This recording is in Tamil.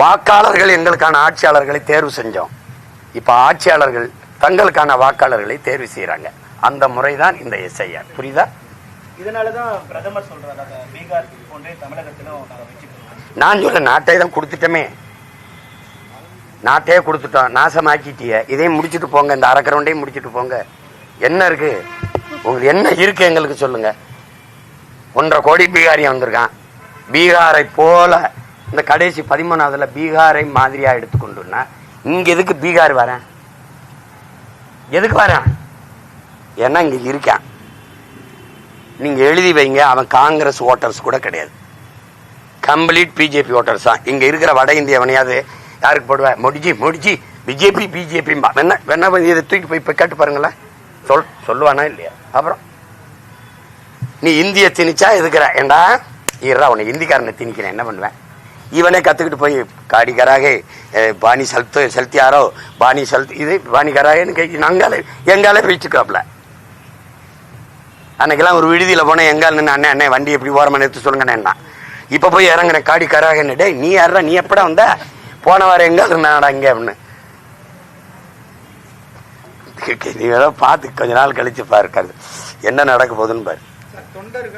வாக்காளர்கள் எங்களுக்கான ஆட்சியாளர்களை தேர்வு செஞ்சோம். இப்ப ஆட்சியாளர்கள் தங்களுக்கான வாக்காளர்களை தேர்வு செய்யறாங்க அந்த முறைதான் இந்த எஸ்ஐஆர். புரியுதா? இதனாலதான் பிரதமர் சொல்றாரு பீகார் போன்றே தமிழகத்திலும் நான் சொல்ல நாட்டை தான் கொடுத்துட்டோமே. நாட்டையே கொடுத்துட்டோம். நாசமாக்கிட்டிய. இதையும் முடிச்சிட்டு போங்க. இந்த அரக்கிறவண்டையும் முடிச்சிட்டு போங்க. என்ன இருக்கு? உங்களுக்கு என்ன இருக்கு எங்களுக்கு சொல்லுங்க. ஒன்றரை கோடி பீகாரியம் வந்திருக்கான். பீகாரை போல இந்த கடைசி பதிமூணாவதுல பீகாரை மாதிரியா எடுத்துக்கொண்டுன்னா இங்க எதுக்கு பீகார் வரேன்? எதுக்கு வரேன்? ஏன்னா இங்க இருக்கான். நீங்க எழுதி வைங்க அவன் காங்கிரஸ் ஓட்டர்ஸ் கூட கிடையாது. கம்ப்ளீட் பிஜேபி ஓட்டர்ஸ் தான். இங்க இருக்கிற வட இந்தியவனையாவது யாருக்கு போடுவேன் முடிஜி முடிஜி பிஜேபி பிஜேபி என்ன வேணா இதை தூக்கி போய் போய் கேட்டு பாருங்களேன். சொல் சொல்லுவானா இல்லையா? அப்புறம்? நீ இந்திய திணிச்சா எதுக்குற? ஏண்டா? இருடா உன்னை இந்திக்காரனை திணிக்கிறேன். என்ன பண்ணுவேன் இவனே கத்துக்கிட்டு போய் காடிக்கராக பாணி செலுத்து செலுத்தியாரோ? பாணி செலுத்து இது பாணி கராகன்னு கை நாங்கால எங்கால வச்சுக்காப்ல அன்னைக்கெல்லாம் ஒரு விடுதியில போனேன் எங்கால் நின்று அண்ணே அண்ணே வண்டி எப்படி ஓரமாக நிறுத்து சொல்லுங்கண்ணா இப்ப போய் இறங்குறேன் காடி கராகன்னு நீ யாரா நீ எப்படா வந்த? போன வாரம் எங்கால் இருந்தாடா இங்கே? அப்படின்னு. நீ ஏதோ பார்த்து கொஞ்ச நாள் கழிச்சு பாரு என்ன நடக்க போகுதுன்னு பாரு. தொண்டர்கள்